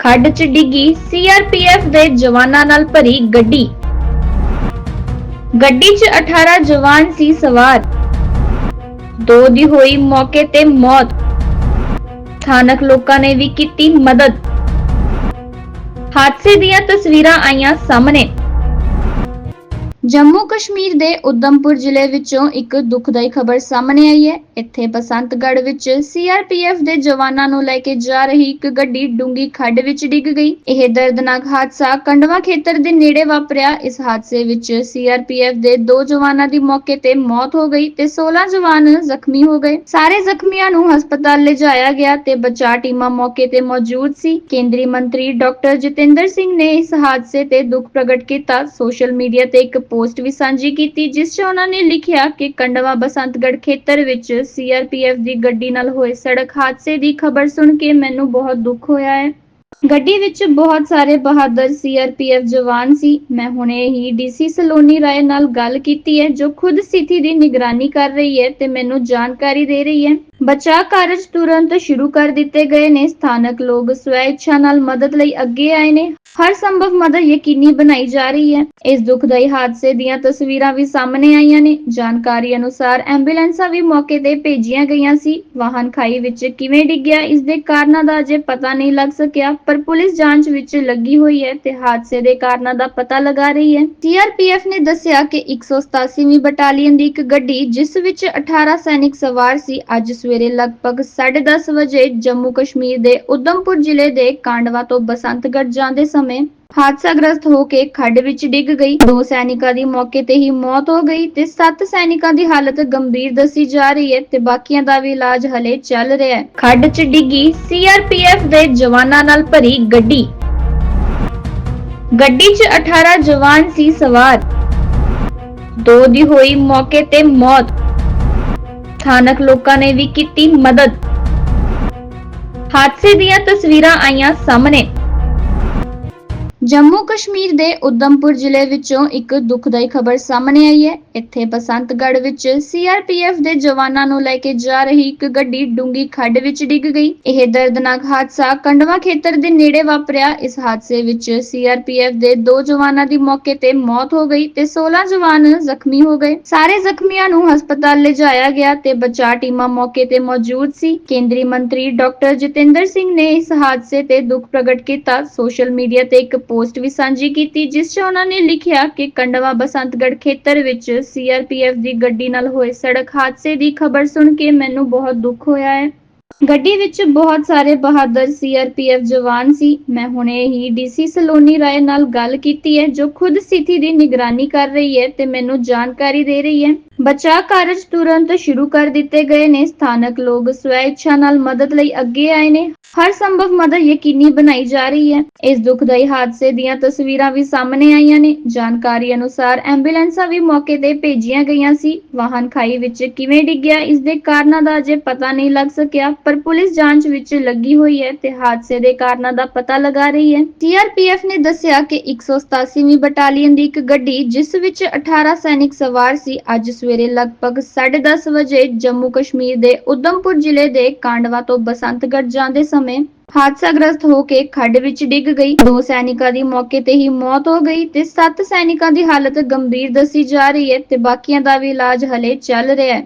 ਖੱਡ 'ਚ ਡਿੱਗੀ ਸੀਆਰਪੀਐਫ ਦੇ ਜਵਾਨਾਂ ਨਾਲ ਭਰੀ ਗੱਡੀ। ਗੱਡੀ 'ਚ 18 ਜਵਾਨ ਸੀ ਸਵਾਰ। ਦੋ ਦੀ ਹੋਈ ਮੌਕੇ ਤੇ ਮੌਤ। ਸਥਾਨਕ ਲੋਕਾਂ ਨੇ ਵੀ ਕੀਤੀ ਮਦਦ। ਹਾਦਸੇ ਦੀਆਂ ਤਸਵੀਰਾਂ ਆਈਆਂ ਸਾਹਮਣੇ। ਜੰਮੂ ਕਸ਼ਮੀਰ ਦੇ ਉਦਮਪੁਰ ਜ਼ਿਲ੍ਹੇ ਵਿੱਚੋਂ ਇੱਕ ਦੁਖਦਾਈ ਖਬਰ ਸਾਹਮਣੇ ਆਈ ਹੈ। ਇੱਥੇ ਬਸੰਤਗੜ੍ਹ ਵਿੱਚ ਸੀਆਰਪੀਐਫ ਦੇ ਜਵਾਨਾਂ ਨੂੰ ਲੈ ਕੇ ਜਾ ਰਹੀ ਇੱਕ ਗੱਡੀ ਡੂੰਗੀ ਖੱਡ ਵਿੱਚ ਡਿੱਗ ਗਈ। ਇਹ ਦਰਦਨਾਕ ਹਾਦਸਾ ਕੰਡਵਾ ਖੇਤਰ ਦੇ ਨੇੜੇ ਵਾਪਰਿਆ। ਇਸ ਹਾਦਸੇ ਵਿੱਚ ਸੀਆਰਪੀਐਫ ਦੇ ਦੋ ਜਵਾਨਾਂ ਦੀ ਮੌਕੇ ਤੇ ਮੌਤ ਹੋ ਗਈ ਤੇ 16 ਜਵਾਨ ਜ਼ਖਮੀ ਹੋ ਗਏ। ਸਾਰੇ ਜ਼ਖਮੀਆਂ ਨੂੰ ਹਸਪਤਾਲ ਲਿਜਾਇਆ ਗਿਆ ਤੇ ਬਚਾਅ ਟੀਮਾਂ ਮੌਕੇ ਤੇ ਮੌਜੂਦ ਸੀ। ਕੇਂਦਰੀ ਮੰਤਰੀ ਡਾਕਟਰ ਜਤਿੰਦਰ ਸਿੰਘ ਨੇ ਇਸ ਹਾਦਸੇ ਤੇ ਦੁੱਖ ਪ੍ਰਗਟ ਕੀਤਾ। ਸੋਸ਼ਲ ਮੀਡੀਆ ਤੇ ਇੱਕ ਪੋਸਟ ਵੀ ਸਾਂਝੀ ਕੀਤੀ, ਜਿਸ 'ਚ ਉਹਨਾਂ ਨੇ ਲਿਖਿਆ ਕਿ ਕੰਡਵਾ ਬਸੰਤਗੜ੍ਹ ਖੇਤਰ ਵਿੱਚ ਸੀਆਰਪੀਐਫ ਦੀ ਗੱਡੀ ਨਾਲ ਹੋਏ ਸੜਕ ਹਾਦਸੇ ਦੀ ਖਬਰ ਸੁਣ ਕੇ ਮੈਨੂੰ ਬਹੁਤ ਦੁੱਖ ਹੋਇਆ ਹੈ। ਗੱਡੀ ਵਿੱਚ ਬਹੁਤ ਸਾਰੇ ਬਹਾਦਰ ਸੀਆਰਪੀਐਫ ਜਵਾਨ ਸੀ। ਮੈਂ ਹੁਣੇ ਹੀ ਡੀਸੀ ਸਲੋਨੀ ਰਾਏ ਨਾਲ ਗੱਲ ਕੀਤੀ ਹੈ, ਜੋ ਖੁਦ ਸਥਿਤੀ ਦੀ ਨਿਗਰਾਨੀ ਕਰ ਰਹੀ ਹੈ ਤੇ ਮੈਨੂੰ ਜਾਣਕਾਰੀ ਦੇ ਰਹੀ ਹੈ। ਬਚਾਅ ਕਾਰਜ ਤੁਰੰਤ ਸ਼ੁਰੂ ਕਰ ਦਿੱਤੇ ਗਏ ਨੇ। ਸਥਾਨਕ ਲੋਕ ਸਵੈ ਇੱਛਾ ਨਾਲ ਮਦਦ ਲਈ ਅੱਗੇ ਆਏ ਨੇ। ਹਰ ਸੰਭਵ ਮਦਦ ਯਕੀਨੀ ਬਣਾਈ ਜਾ ਰਹੀ ਹੈ। ਇਸ ਦੁਖਦਾਈ ਹਾਦਸੇ ਦੀਆਂ ਤਸਵੀਰਾਂ ਵੀ ਸਾਹਮਣੇ ਆਈਆਂ ਨੇ। ਜਾਣਕਾਰੀ ਅਨੁਸਾਰ ਐਂਬੂਲੈਂਸਾਂ ਵੀ ਮੌਕੇ ਤੇ ਭੇਜੀਆਂ ਗਈਆਂ ਸੀ। ਵਾਹਨ ਖਾਈ ਵਿੱਚ ਕਿਵੇਂ ਡਿੱਗਿਆ, ਇਸ ਦੇ ਕਾਰਨਾਂ ਦਾ ਅਜੇ ਪਤਾ ਨਹੀਂ ਲੱਗ ਸਕਿਆ, ਪਰ ਪੁਲਿਸ ਜਾਂਚ ਵਿੱਚ ਲੱਗੀ ਹੋਈ ਹੈ ਤੇ ਹਾਦਸੇ ਦੇ ਕਾਰਨਾਂ ਦਾ ਪਤਾ ਲਗਾ ਰਹੀ ਹੈ। ਸੀਆਰਪੀਐਫ ਨੇ ਦੱਸਿਆ ਕਿ 187ਵੀਂ ਬਟਾਲੀਅਨ ਦੀ ਇੱਕ ਗੱਡੀ, ਜਿਸ ਵਿੱਚ 18 ਸੈਨਿਕ ਸਵਾਰ ਸੀ, ਅੱਜ ਸਵੇਰੇ ਲਗਭਗ 10:30 ਵਜੇ ਜੰਮੂ ਕਸ਼ਮੀਰ ਦੇ ਉਦਮਪੁਰ ਜ਼ਿਲ੍ਹੇ ਦੇ ਕਾਂਡਵਾ ਤੋਂ ਬਸੰਤਗੜ੍ਹ ਜਾਂਦੇ ਸਮੇਂ ਹਾਦਸਾਗ੍ਰਸਤ ਹੋ ਕੇ ਖੱਡ ਵਿੱਚ ਡਿੱਗ ਗਈ। ਦੋ ਸੈਨਿਕਾਂ ਦੀ ਮੌਕੇ ਤੇ ਹੀ ਮੌਤ ਹੋ ਗਈ ਤੇ ਸੱਤ ਸੈਨਿਕਾਂ ਦੀ ਹਾਲਤ ਗੰਭੀਰ ਦੱਸੀ ਜਾ ਰਹੀ ਹੈ ਤੇ ਬਾਕੀਆਂ ਦਾ ਵੀ ਇਲਾਜ ਹਲੇ ਚੱਲ ਰਿਹਾ ਹੈ। ਖੱਡ 'ਚ ਡਿੱਗੀ ਸੀਆਰਪੀਐਫ ਦੇ ਜਵਾਨਾਂ ਨਾਲ ਭਰੀ ਗੱਡੀ। ਗੱਡੀ 'ਚ 18 ਜਵਾਨ ਸੀ ਸਵਾਰ। ਦੋ ਦੀ ਹੋਈ ਮੌਕੇ ਤੇ ਮੌਤ। ਸਥਾਨਕ ਲੋਕਾਂ ਨੇ ਵੀ ਕੀਤੀ ਮਦਦ। ਹਾਦਸੇ ਦੀਆਂ ਤਸਵੀਰਾਂ ਆਈਆਂ ਸਾਹਮਣੇ। ਜੰਮੂ ਕਸ਼ਮੀਰ ਦੇ ਉਦਮਪੁਰ ਜ਼ਿਲ੍ਹੇ ਵਿੱਚੋਂ ਇੱਕ ਦੁਖਦਾਈ ਖਬਰ ਸਾਹਮਣੇ ਆਈ ਹੈ। ਇੱਥੇ ਬਸੰਤਗੜ੍ਹ ਵਿੱਚ ਸੀਆਰਪੀਐਫ ਦੇ ਜਵਾਨਾਂ ਨੂੰ ਲੈ ਕੇ ਜਾ ਰਹੀ ਇੱਕ ਗੱਡੀ ਡੂੰਗੀ ਖੱਡ ਵਿੱਚ ਡਿੱਗ ਗਈ। ਇਹ ਦਰਦਨਾਕ ਹਾਦਸਾ ਕੰਡਵਾ ਖੇਤਰ ਦੇ ਨੇੜੇ ਵਾਪਰਿਆ। ਇਸ ਹਾਦਸੇ ਵਿੱਚ ਸੀਆਰਪੀਐਫ ਦੇ ਦੋ ਜਵਾਨਾਂ ਦੀ ਮੌਕੇ ਤੇ ਮੌਤ ਹੋ ਗਈ ਤੇ 16 ਜਵਾਨ ਜ਼ਖਮੀ ਹੋ ਗਏ। ਸਾਰੇ ਜ਼ਖਮੀਆਂ ਨੂੰ ਹਸਪਤਾਲ ਲਿਜਾਇਆ ਗਿਆ ਤੇ ਬਚਾਅ ਟੀਮਾਂ ਮੌਕੇ ਤੇ ਮੌਜੂਦ ਸੀ। ਕੇਂਦਰੀ ਮੰਤਰੀ ਡਾਕਟਰ ਜਤਿੰਦਰ ਸਿੰਘ ਨੇ ਇਸ ਹਾਦਸੇ ਤੇ ਦੁੱਖ ਪ੍ਰਗਟ ਕੀਤਾ। ਸੋਸ਼ਲ ਮੀਡੀਆ ਤੇ ਇੱਕ ਪੋਸਟ ਵੀ ਸਾਂਝੀ ਕੀਤੀ, ਜਿਸ 'ਚ ਉਹਨਾਂ ਨੇ ਲਿਖਿਆ ਕਿ ਕੰਡਵਾ ਬਸੰਤਗੜ੍ਹ ਖੇਤਰ ਵਿੱਚ ਸੀਆਰਪੀਐਫ ਦੀ ਗੱਡੀ ਨਾਲ ਹੋਏ ਸੜਕ ਹਾਦਸੇ ਦੀ ਖਬਰ ਸੁਣ ਕੇ ਮੈਨੂੰ ਬਹੁਤ ਦੁੱਖ ਹੋਇਆ ਹੈ। ਗੱਡੀ ਵਿੱਚ ਬਹੁਤ ਸਾਰੇ ਬਹਾਦਰ ਸੀਆਰਪੀਐਫ ਜਵਾਨ ਸੀ। ਮੈਂ ਹੁਣੇ ਹੀ ਡੀਸੀ ਸਲੋਨੀ ਰਾਏ ਨਾਲ ਗੱਲ ਕੀਤੀ ਹੈ, ਜੋ ਖੁਦ ਸਥਿਤੀ ਦੀ ਨਿਗਰਾਨੀ ਕਰ ਰਹੀ ਹੈ ਤੇ ਮੈਨੂੰ ਜਾਣਕਾਰੀ ਦੇ ਰਹੀ ਹੈ। ਬਚਾਅ ਕਾਰਜ ਤੁਰੰਤ ਸ਼ੁਰੂ ਕਰ ਦਿੱਤੇ ਗਏ ਨੇ। ਸਥਾਨਕ ਲੋਕ ਸਵੈ ਇੱਛਾ ਨਾਲ ਮਦਦ ਲਈ ਅੱਗੇ ਆਏ ਨੇ। ਹਰ ਸੰਭਵ ਮਦਦ ਯਕੀਨੀ ਬਣਾਈ ਜਾ ਰਹੀ ਹੈ। ਇਸ ਦੁਖਦਾਈ ਹਾਦਸੇ ਦੀਆਂ ਤਸਵੀਰਾਂ ਵੀ ਸਾਹਮਣੇ ਆਈਆਂ ਨੇ। ਜਾਣਕਾਰੀ ਅਨੁਸਾਰ ਐਂਬੂਲੈਂਸਾਂ ਵੀ ਮੌਕੇ ਤੇ ਭੇਜੀਆਂ ਗਈਆਂ ਸੀ। ਵਾਹਨ ਖਾਈ ਵਿੱਚ ਕਿਵੇਂ ਡਿੱਗਿਆ, ਇਸ ਦੇ ਕਾਰਨਾਂ ਦਾ ਅਜੇ ਪਤਾ ਨਹੀਂ ਲੱਗ ਸਕਿਆ, ਪਰ ਪੁਲਿਸ ਜਾਂਚ ਵਿੱਚ ਲੱਗੀ ਹੋਈ ਹੈ ਤੇ ਹਾਦਸੇ ਦੇ ਕਾਰਨਾਂ ਦਾ ਪਤਾ ਲਗਾ ਰਹੀ ਹੈ। ਸੀਆਰਪੀਐਫ ਨੇ ਦੱਸਿਆ ਕਿ 187ਵੀਂ ਬਟਾਲੀਅਨ ਦੀ ਇੱਕ ਗੱਡੀ, ਜਿਸ ਵਿੱਚ 18 ਸੈਨਿਕ ਸਵਾਰ ਸੀ, ਅੱਜ ਸਵੇਰੇ ਲਗਭਗ 10:30 ਵਜੇ ਜੰਮੂ ਕਸ਼ਮੀਰ ਦੇ ਉਦਮਪੁਰ ਜ਼ਿਲ੍ਹੇ ਦੇ ਕਾਂਡਵਾ ਤੋਂ ਬਸੰਤਗੜ੍ਹ ਜਾਂਦੇ ਸਮੇਂ ਹਾਦਸਾਗ੍ਰਸਤ ਹੋ ਕੇ ਖੱਡ ਵਿੱਚ ਡਿੱਗ ਗਈ। ਦੋ ਸੈਨਿਕਾਂ ਦੀ ਮੌਕੇ ਤੇ ਹੀ ਮੌਤ ਹੋ ਗਈ ਤੇ ਸੱਤ ਸੈਨਿਕਾਂ ਦੀ ਹਾਲਤ ਗੰਭੀਰ ਦੱਸੀ ਜਾ ਰਹੀ ਹੈ ਤੇ ਬਾਕੀਆਂ ਦਾ ਵੀ ਇਲਾਜ ਹਲੇ ਚੱਲ ਰਿਹਾ ਹੈ।